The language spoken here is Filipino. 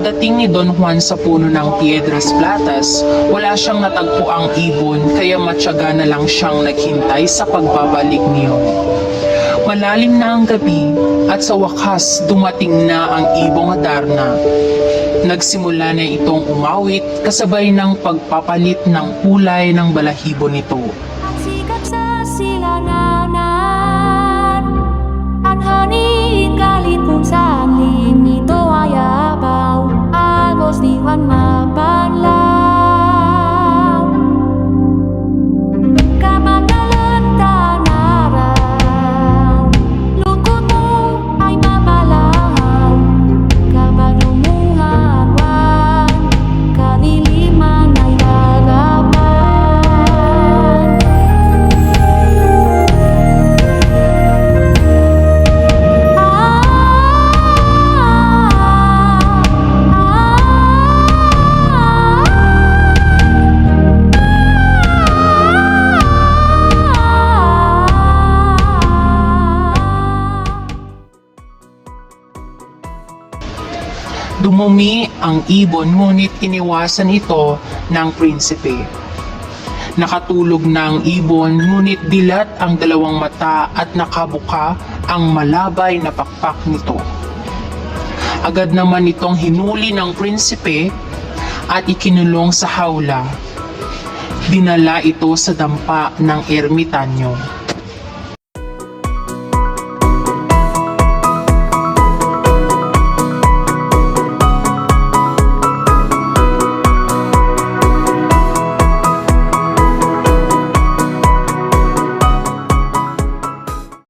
Pagdating ni Don Juan sa puno ng Piedras Platas, wala siyang natagpo ang ibon kaya matyaga na lang siyang naghintay sa pagbabalik niyo. Malalim na ang gabi at sa wakas dumating na ang ibong Adarna. Nagsimula na itong umawit kasabay ng pagpapalit ng kulay ng balahibo nito. Dumumi ang ibon ngunit iniwasan ito ng prinsipe. Nakatulog na ang ibon ngunit dilat ang dalawang mata at nakabuka ang malabay na pakpak nito. Agad naman itong hinuli ng prinsipe at ikinulong sa hawla. Dinala ito sa dampa ng ermitanyo.